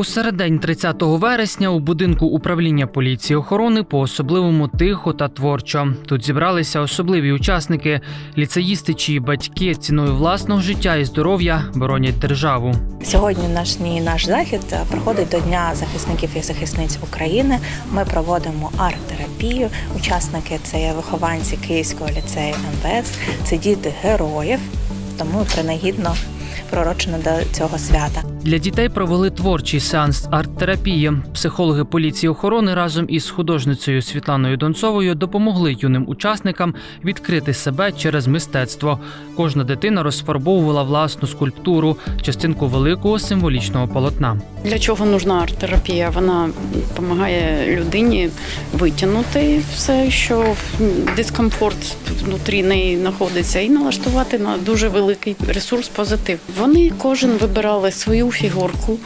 У середень 30 вересня у будинку управління поліції охорони по особливому тихо та творчо. Тут зібралися особливі учасники, ліцеїсти, чиї батьки ціною власного життя і здоров'я боронять державу. Сьогодні наш наш захід е, проходить до Дня захисників і захисниць України. Ми проводимо арт-терапію. Учасники це є вихованці Київського ліцею МВС, це діти героїв, тому принагідно пророчено до цього свята. Для дітей провели творчий сеанс арт-терапії. Психологи поліції охорони разом із художницею Світланою Донцовою допомогли юним учасникам відкрити себе через мистецтво. Кожна дитина розфарбовувала власну скульптуру, частинку великого символічного полотна. Для чого нужна арт-терапія? Вона допомагає людині витягнути все, що дискомфорт внутрі неї знаходиться, і налаштувати на дуже великий ресурс позитив. Вони кожен вибирали свою фігурку,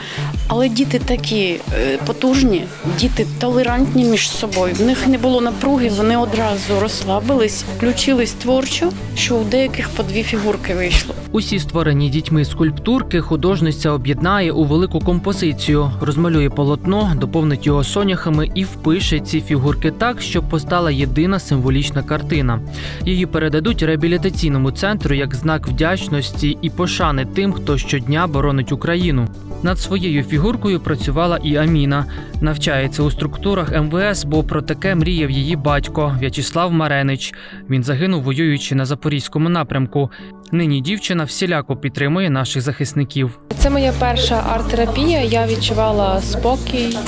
але діти такі е, потужні, діти толерантні між собою. В них не було напруги, вони одразу розслабились, включились творчо, що у деяких по дві фігурки вийшло. Усі створені дітьми скульптурки художниця об'єднає у велику композицію, розмалює полотно, доповнить його соняхами і впише ці фігурки так, щоб постала єдина символічна картина. Її передадуть реабілітаційному центру як знак вдячності і пошани тим, хто щодня боронить Україну. Над своєю фігуркою працювала і Аміна. Навчається у структурах МВС, бо про таке мріяв її батько В'ячеслав Маренич. Він загинув, воюючи на запорізькому напрямку. Нині дівчина всіляко підтримує наших захисників. Це моя перша арт-терапія. Я відчувала спокій,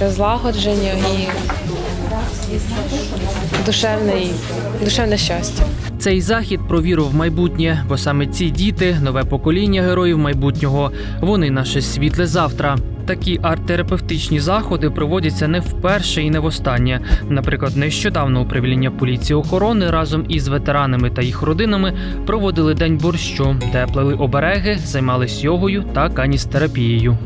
е, злагодження і душевне, душевне щастя. Цей захід про віру в майбутнє, бо саме ці діти, нове покоління героїв майбутнього, вони наше світле завтра. Такі арт-терапевтичні заходи проводяться не вперше і не востаннє. Наприклад, нещодавно управління поліції охорони разом із ветеранами та їх родинами проводили день борщу, де плели обереги, займались йогою та каністерапією.